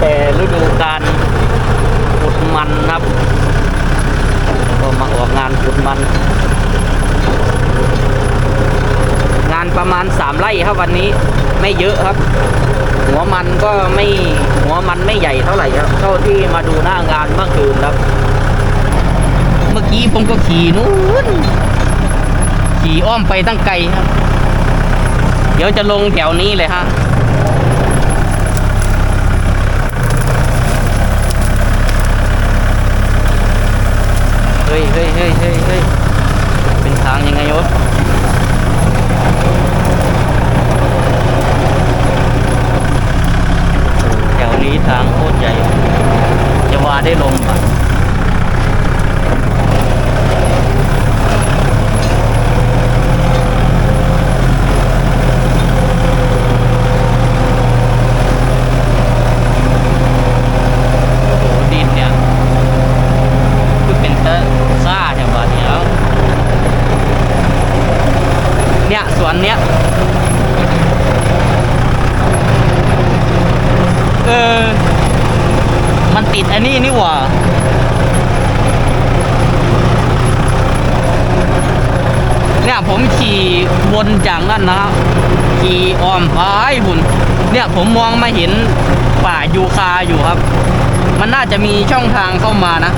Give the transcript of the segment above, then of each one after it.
แต่ฤดูการขุดมันครับก็มาออกงานขุดมัน งานประมาณสามไร่ครับวันนี้ไม่เยอะครับ หัวมันก็ไม่หัวมันไม่ใหญ่เท่าไหร่ครับเท่าที่มาดูหน้างานเมื่อคืนครับ เมื่อกี้ผมก็ขี่นู้นขี่อ้อมไปตั้งไกลครับ เดี๋ยวจะลงแถวนี้เลยฮะ เฮ้ยเฮ้ยเฮ้ยเฮ้ยเฮ้ยเป็นทางยังไงวะ แถวนี้ทางโคตรใหญ่ จะว่าได้ลมอะ โอ้โหดินเนี่ยคือเป็นเตอร์ซ่าใช่ป่ะเนี่ยเอาเนี่ยสวนเนี้ย เออ มันติดอันนี้นี่หว่าเนี่ยผมขี่วนจากนั่นนะครับขี่อ้อมพายบุญเนี่ยผมมองมาเห็นป่ายูคาอยู่ครับ มันน่าจะมีช่องทางเข้ามานะ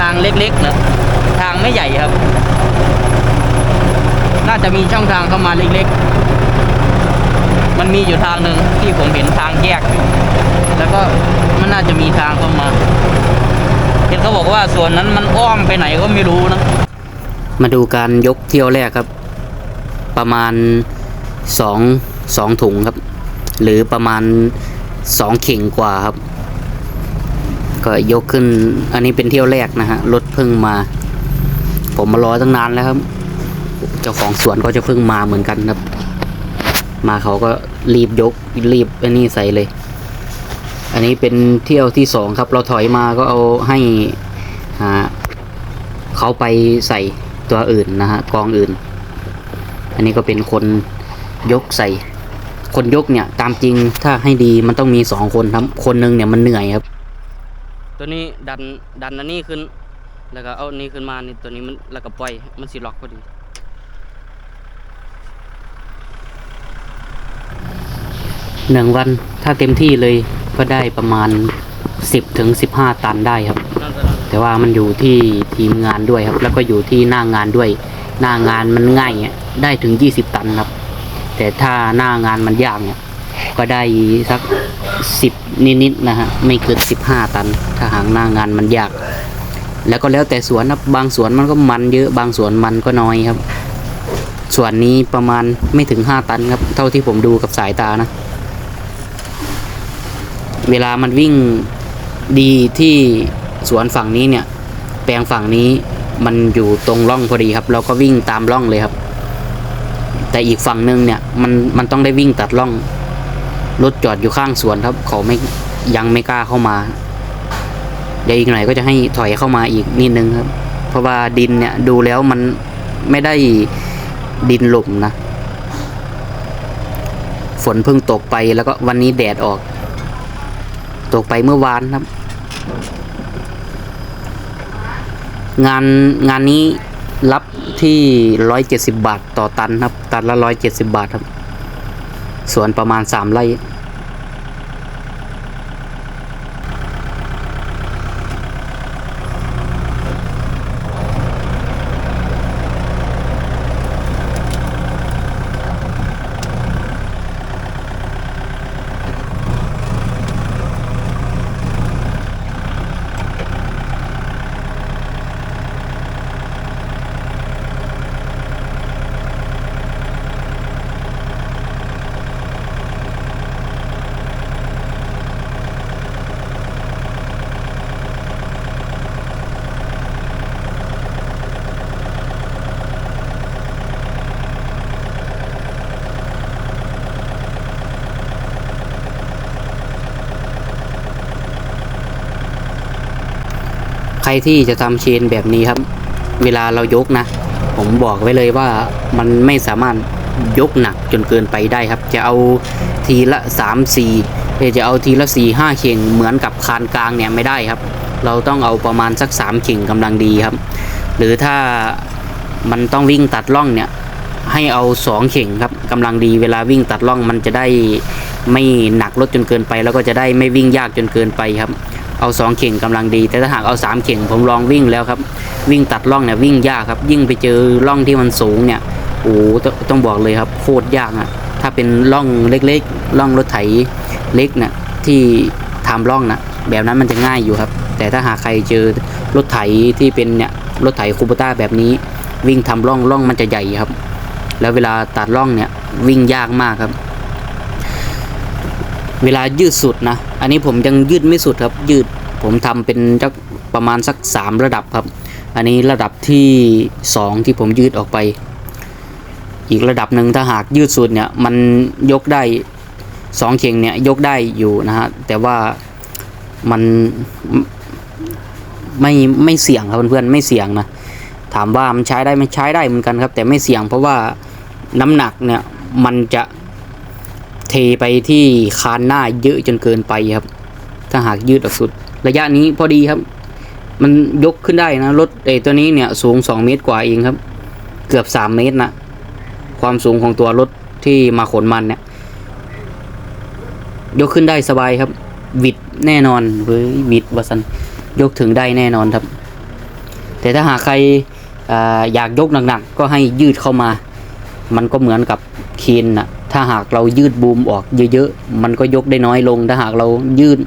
ทางเล็กๆนะทางไม่ใหญ่ครับ น่าจะมีช่องทางเข้ามาเล็กๆ มันมีอยู่ทางหนึ่งที่ผมเห็นทางแยก แล้วก็ มันน่าจะมีทางเข้ามา เห็นเขาบอกว่าส่วนนั้นมันอ้อมไปไหนก็ไม่รู้นะ มาดูการยกเที่ยวแรกครับ ประมาณสองสองถุงครับ หรือประมาณสองเข่งกว่าครับ ก็ยกขึ้น อันนี้เป็นเที่ยวแรกนะฮะ รถเพิ่งมา ผมมารอตั้งนานแล้วครับ เจ้าของสวนก็จะเพิ่งมาเหมือนกันครับ มาเขาก็รีบยกรีบอันนี้ใส่เลย อันนี้เป็นเที่ยวที่สองครับ เราถอยมาก็เอาให้อ่าเขาไปใส่ตัวอื่นนะฮะกองอื่น อันนี้ก็เป็นคนยกใส่ คนยกเนี่ยตามจริงถ้าให้ดีมันต้องมีสองคนครับคนหนึงเนี่ยมันเหนื่อยครับ ตัวนี้ดันดันอันนี้ขึ้น แล้วก็เอาอันนี้ขึ้นมานี่ตัวนี้มันแล้วก็ปล่อยมันสิล็อกพอดีหนึ่งวันถ้าเต็มที่เลย ก็ได้ประมาณสิบถึงสิบห้าตันได้ครับ แต่ว่ามันอยู่ที่ทีมงานด้วยครับ แล้วก็อยู่ที่หน้างานด้วย หน้างานมันง่ายเนี่ยได้ถึงยี่สิบตันครับ แต่ถ้าหน้างานมันยากเนี่ยก็ได้สักสิบนิดๆนะฮะไม่เกินสิบห้าตัน ถ้าหางหน้างานมันยาก แล้วก็แล้วแต่สวนครับบางสวนมันก็มันเยอะบางสวนมันก็น้อยครับส่วนนี้ประมาณไม่ถึงห้าตันครับ เท่าที่ผมดูกับสายตานะ เวลามันวิ่งดีที่สวนฝั่งนี้เนี่ย แปลงฝั่งนี้มันอยู่ตรงร่องพอดีครับ เราก็วิ่งตามร่องเลยครับ แต่อีกฝั่งหนึ่งเนี่ยมันมันต้องได้วิ่งตัดร่องรถจอดอยู่ข้างสวนครับเขาไม่ยังไม่กล้าเข้ามาเดี๋ยวอีกหน่อยก็จะให้ถอยเข้ามาอีกนิดนึงครับ เพราะว่าดินเนี่ยดูแล้วมันไม่ได้ดินหลุมนะ ฝนเพิ่งตกไปแล้วก็วันนี้แดดออก ตกไปเมื่อวานครับ งานงานนี้รับที่ร้อยเจ็ดสิบาทต่อตันครับ ตันละร้อยเจ็ดสิบาทครับ ส่วนประมาณสามไร่ ที่จะทำเชนแบบนี้ครับ เวลาเรายกนะ ผมบอกไว้เลยว่ามันไม่สามารถยกหนักจนเกินไปได้ครับ จะเอาทีละสามสี่เพื่อจะเอาทีละสี่ห้าเข่งเหมือนกับคานกลางเนี่ยไม่ได้ครับ เราต้องเอาประมาณสักสามเข่งกำลังดีครับ หรือถ้ามันต้องวิ่งตัดล่องเนี่ยให้เอาสองเข่งครับกำลังดีเวลาวิ่งตัดล่องมันจะได้ไม่หนักรถจนเกินไป แล้วก็จะได้ไม่วิ่งยากจนเกินไปครับ เอาสองเข่งกำลังดี แต่ถ้าหากเอาสามเข่งผมลองวิ่งแล้วครับ วิ่งตัดล่องเนี่ยวิ่งยากครับ ยิ่งไปเจอล่องที่มันสูงเนี่ยโอ้ต้องบอกเลยครับโคตรยากอะถ้าเป็นล่องเล็กๆล่องรถไถเล็กเนี่ยที่ทำล่องนะแบบนั้นมันจะง่ายอยู่ครับ แต่ถ้าหากใครเจอรถไถที่เป็นเนี่ยรถไถคูปต้าแบบนี้ วิ่งทำล่องล่องมันจะใหญ่ครับ แล้วเวลาตัดล่องเนี่ยวิ่งยากมากครับ เวลายืดสุดนะ อันนี้ผมยังยืดไม่สุดครับ ยืด ผมทำเป็นสักประมาณสักสามระดับครับ อันนี้ระดับที่สองที่ผมยืดออกไป อีกระดับหนึ่งถ้าหากยืดสุดเนี่ยมันยกได้สองเข่งเนี่ยยกได้อยู่นะฮะแต่ว่ามันไม่ไม่เสี่ยงครับเพื่อนๆไม่เสี่ยงนะถามว่ามันใช้ได้ไมันใช้ได้เหมือนกันครับ แต่ไม่เสี่ยงเพราะว่าน้ำหนักเนี่ยมันจะเทไปที่คานหน้าเยอะจนเกินไปครับ ถ้าหากยืดออกสุด ระยะนี้พอดีครับ มันยกขึ้นได้นะรถเอตัวนี้เนี่ยสูง 2 เมตรกว่าเองครับ เกือบ 3 เมตรนะความสูงของตัวรถที่มาขนมันเนี่ย ยกขึ้นได้สบายครับ วิดแน่นอนเฮ้ยวิดวสันยกถึงได้แน่นอนครับ แต่ถ้าหากใครออยากยกหนักๆก็ให้ยืดเข้ามา มันก็เหมือนกับเคนนะถ้าหากเรายืดบูมออกเยอะๆ มันก็ยกได้น้อยลง ถ้าหากเรายืด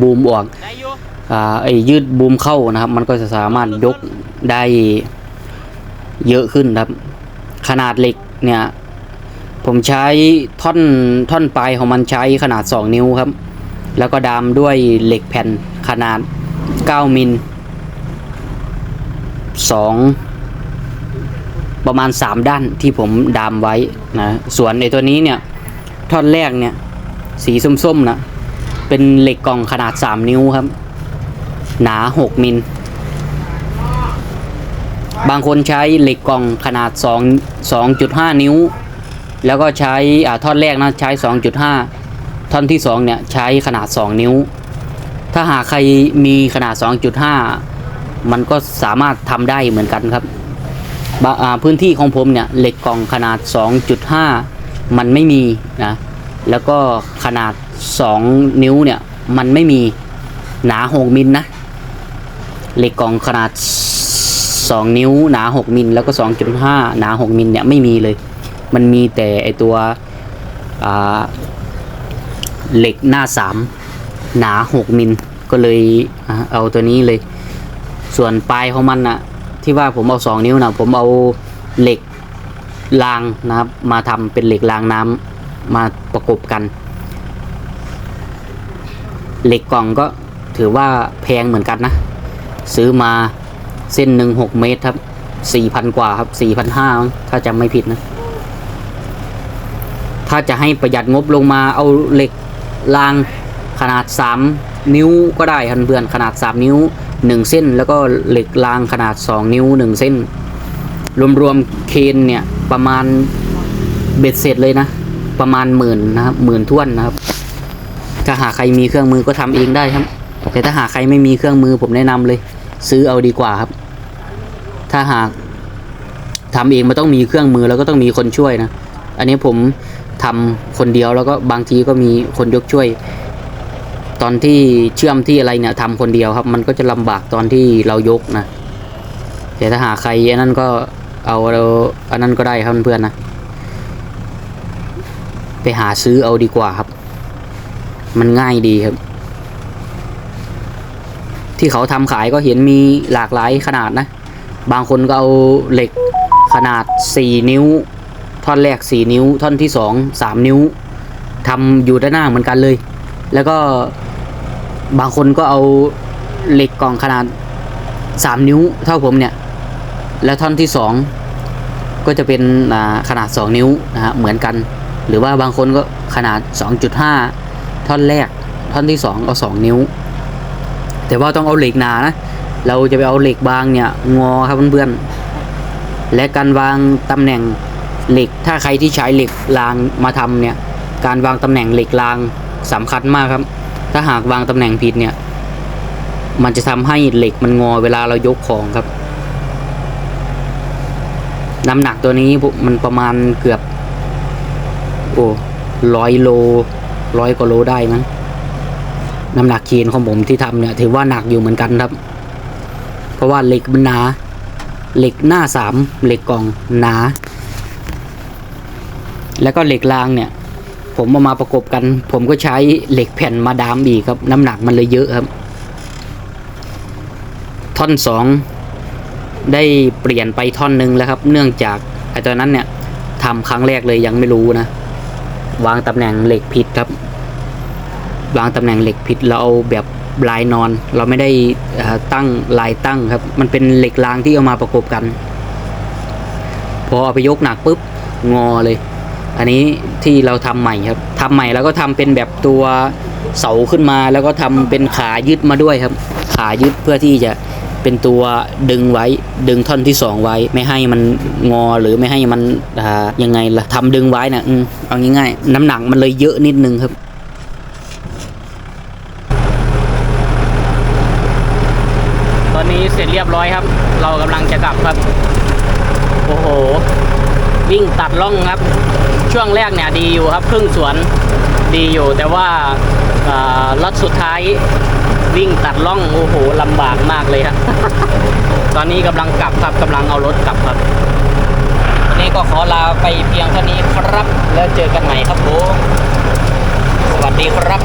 บูมออกได้อยู่อ่าไอ้ยืดบูมเข้านะครับ มันก็จะสามารถยกได้เยอะขึ้นครับ ขนาดเหล็กเนี่ย ผมใช้ท่อนท่อนปลายของมันใช้ขนาด 2 นิ้วครับ แล้วก็ดามด้วยเหล็กแผ่นขนาด 9 มิล2 ประมาณ 3 ด้านที่ผมดามไว้นะ ส่วนในตัวนี้เนี่ย ท่อนแรกเนี่ย สีส้มๆนะ เป็นเหล็กกล่องขนาด 3 นิ้วครับ หนา 6 มิล บางคนใช้เหล็กกล่องขนาด 2 2.5 นิ้ว แล้วก็ใช้อ่าท่อนแรกนะใช้ 2.5 ท่อนที่ 2 เนี่ยใช้ขนาด 2 นิ้ว ถ้าหากใครมีขนาด 2.5 มันก็สามารถทำได้เหมือนกันครับบอ่าพื้นที่ของผมเนี่ยเหล็กกล่องขนาด 2.5 มันไม่มีนะ แล้วก็ขนาด 2 นิ้วเนี่ย มันไม่มีหนา 6 มิลนะเหล็กกล่องขนาด 2 นิ้วหนา 6 มิลแล้วก็ 2.5 หนา 6 มิลเนี่ยไม่มีเลย มันมีแต่ไอตัวเหล็กหน้า 3 หนา 6 มิลก็เลยเอาตัวนี้เลย ส่วนปลายของมันนะที่ว่าผมเอา 2 นิ้วนะผมเอาเหล็กรางนะครับ มาทำเป็นเหล็กรางน้ำมาประกบกัน เหล็กกล่องก็ถือว่าแพงเหมือนกันนะ ซื้อมาเส้นหนึ่งหกเมตรครับสี่พันกว่าครับสี่พันห้าถ้าจำไม่ผิดนะ ถ้าจะให้ประหยัดงบลงมาเอาเหล็กรางขนาด3นิ้วก็ได้ครับเพื่อนขนาด3นิ้ว1เส้น แล้วก็เหล็กรางขนาด2นิ้ว1เส้น รวมๆเคนเนี่ยประมาณเบ็ดเสร็จเลยนะ ประมาณหมื่นนะครับหมื่นท้วนนะครับ ถ้าหาใครมีเครื่องมือก็ทำเองได้ครับ แต่ถ้าหาใครไม่มีเครื่องมือผมแนะนำเลย ซื้อเอาดีกว่าครับ ถ้าหากทำเองมันต้องมีเครื่องมือแล้วก็ต้องมีคนช่วยนะ อันนี้ผมทำคนเดียวแล้วก็บางทีก็มีคนยกช่วย ตอนที่เชื่อมที่อะไรเนี่ยทำคนเดียวครับ มันก็จะลำบากตอนที่เรายกนะแต่ถ้าหาใครอันนั้นก็เอาเราอันนั้นก็ได้ครับเพื่อนๆนะ ไปหาซื้อเอาดีกว่าครับ มันง่ายดีครับ ที่เขาทำขายก็เห็นมีหลากหลายขนาดนะ บางคนก็เอาเหล็กขนาด 4 นิ้ว ท่อนแรก 4 นิ้ว ท่อนที่ 2 3 นิ้วทำอยู่ด้านหน้าเหมือนกันเลย แล้วก็บางคนก็เอาเหล็กกล่องขนาด 3 นิ้ว เท่าผมเนี่ย แล้วท่อนที่ 2 ก็จะเป็นขนาด 2 นิ้วนะฮะเหมือนกัน หรือว่าบางคนก็ขนาด 2.5 ท่อนแรก ท่อนที่ 2 เอา 2 นิ้ว แต่ว่าต้องเอาเหล็กหนานะ เราจะไปเอาเหล็กบางเนี่ย งอครับเพื่อนๆ และการวางตำแหน่งเหล็ก ถ้าใครที่ใช้เหล็กรางมาทำเนี่ย การวางตำแหน่งเหล็กรางสำคัญมากครับ ถ้าหากวางตำแหน่งผิดเนี่ย มันจะทำให้เหล็กมันงอเวลาเรายกของครับ น้ำหนักตัวนี้มันประมาณเกือบ โอ้ร้อยโล ร้อยกว่าโลได้มั้งน้ำหนักเคียนของผมที่ทำเนี่ยถือว่าหนักอยู่เหมือนกันครับ เพราะว่าเหล็กมันหนา เหล็กหน้าสามเหล็กกล่องหนา แล้วก็เหล็กรางเนี่ย ผมเอามาประกบกัน ผมก็ใช้เหล็กแผ่นมาดามอีกครับ น้ำหนักมันเลยเยอะครับ ท่อนสองได้เปลี่ยนไปท่อนหนึ่งแล้วครับ เนื่องจากไอ้ตอนนั้นเนี่ยทำครั้งแรกเลยยังไม่รู้นะ วางตำแหน่งเหล็กผิดครับ วางตำแหน่งเหล็กผิดเราเอาแบบลายนอน เราไม่ได้ตั้งลายตั้งครับ มันเป็นเหล็กรางที่เอามาประกบกัน พอเอาไปยกหนักปุ๊บงอเลย อันนี้ที่เราทำใหม่ครับทำใหม่แล้วก็ทำเป็นแบบตัวเสาขึ้นมาแล้วก็ทำเป็นขายึดมาด้วยครับ ขายึดเพื่อที่จะ เป็นตัวดึงไว้ดึงท่อนที่สองไว้ ไม่ให้มันงอหรือไม่ให้มันยังไงล่ะทำดึงไว้นะอืมเอาง่ายๆน้ำหนักมันเลยเยอะนิดนึงครับตอนนี้เสร็จเรียบร้อยครับ เรากำลังจะกลับครับ โอ้โห วิ่งตัดล่องครับ ช่วงแรกเนี่ยดีอยู่ครับ ครึ่งสวนดีอยู่แต่ว่าอ่ารถสุดท้าย วิ่งตัดล่องโอ้โหลำบากมากเลยครับตอนนี้กำลังกลับครับกำลังเอารถกลับครับวันนี้ก็ขอลาไปเพียงเท่านี้ครับ แล้วเจอกันใหม่ครับผมสวัสดีครับ